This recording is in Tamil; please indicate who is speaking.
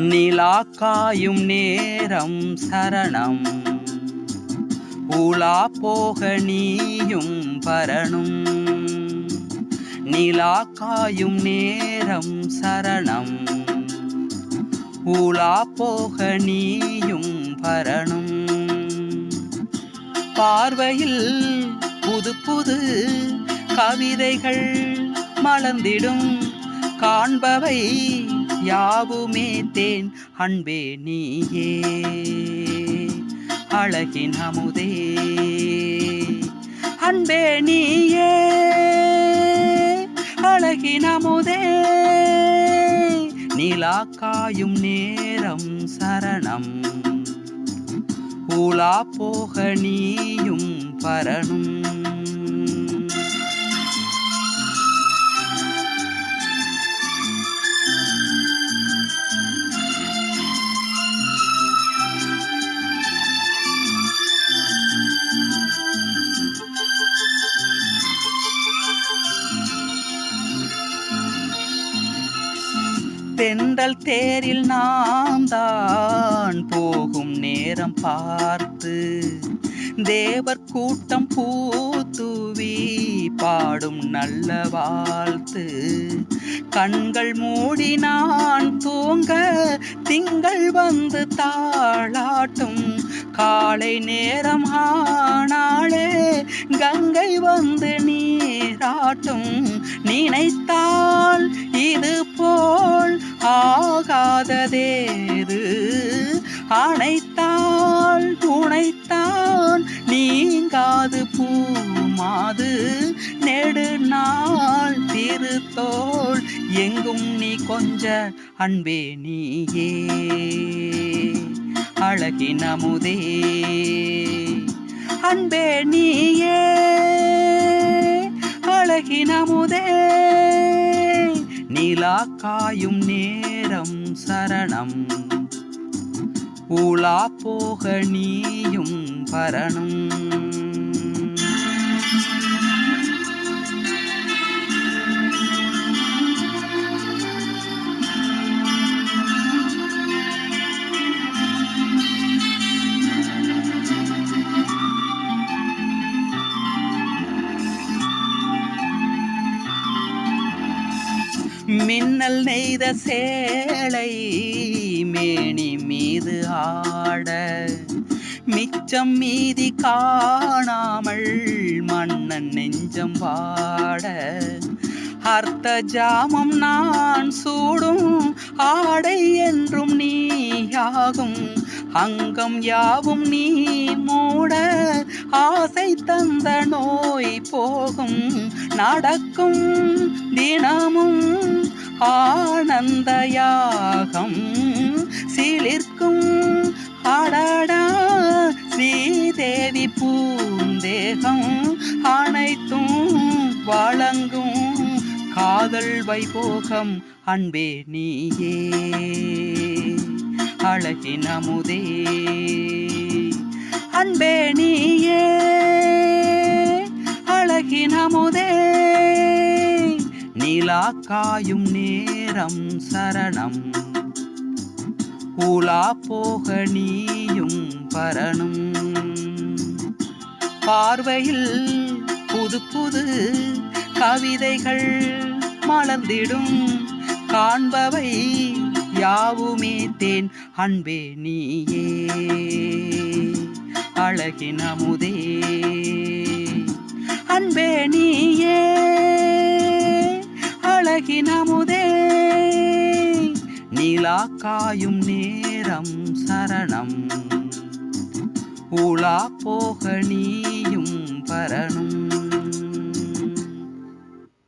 Speaker 1: நிலா காயும் நேரம் சரணம். உலா போக நீயும் பரணும். நிலா காயும் நேரம் சரணம். உலா போக நீயும் பரணும். பார்வையில் புது புது கவிதைகள் மலர்ந்திடும். காண்பவை யாவுமே தேன் அன்பே நீயே. அழகின் அமுதே. அன்பே நீயே. அழகின் அமுதே. நிலா நேரம் சரணம். ஊலா போக நீயும் பரணும். தென்றல் தேரில் நாம் தான் போகும் நேரம் பார்த்து. தேவர் கூட்டம் பூத்துவி பாடும் நல்ல வாழ்த்து. கண்கள் மூடி நான் தூங்க திங்கள் வந்து தாளாட்டும். காலை நேரம் ஆனாளே கங்கை வந்து நீராட்டும். நினைத்தால் மாது பூ மாது நெடுநாள் திருத்தோள் எங்கும் நீ கொஞ்ச அன்பே நீயே. அழகின் அமுதே அன்பே நீயே. அழகின் அமுதே நிலா காயும் நேரம் சரணம். உலா போக நீயும் பரணும். மின்னல் நெய்த சேலை மேனி மீது ஆட மிச்சம் மீதி காணாமல் மன்னன் நெஞ்சம் வாட அர்த்த ஜாமம் நான் சூடும் ஆடை என்றும் நீயாகும் அங்கம் யாவும் நீ மூட ஆசை தந்த நோய் போகும். நடக்கும் தினமும் ஆனந்த யாகம் சிலிர்க்கும் அடடா ஸ்ரீதேவி பூந்தேகம். அனைத்தும் வழங்கும் காதல் வைபோகம் அன்பே நீயே. அழகின் அமுதே. அன்பே நீயே அழகின் அமுதே. நிலா காயும் நேரம் சரணம். உலா போக நீயும் பரணும். பார்வையில் புது புது கவிதைகள் மலர்ந்திடும். காண்பவை யாவுமே தேன் அன்பே நீயே. அழகின் அமுதே. அன்பே நீயே. அழகின் அமுதே. நிலா காயும் நேரம் சரணம். உலா போக நீயும் பரணும்.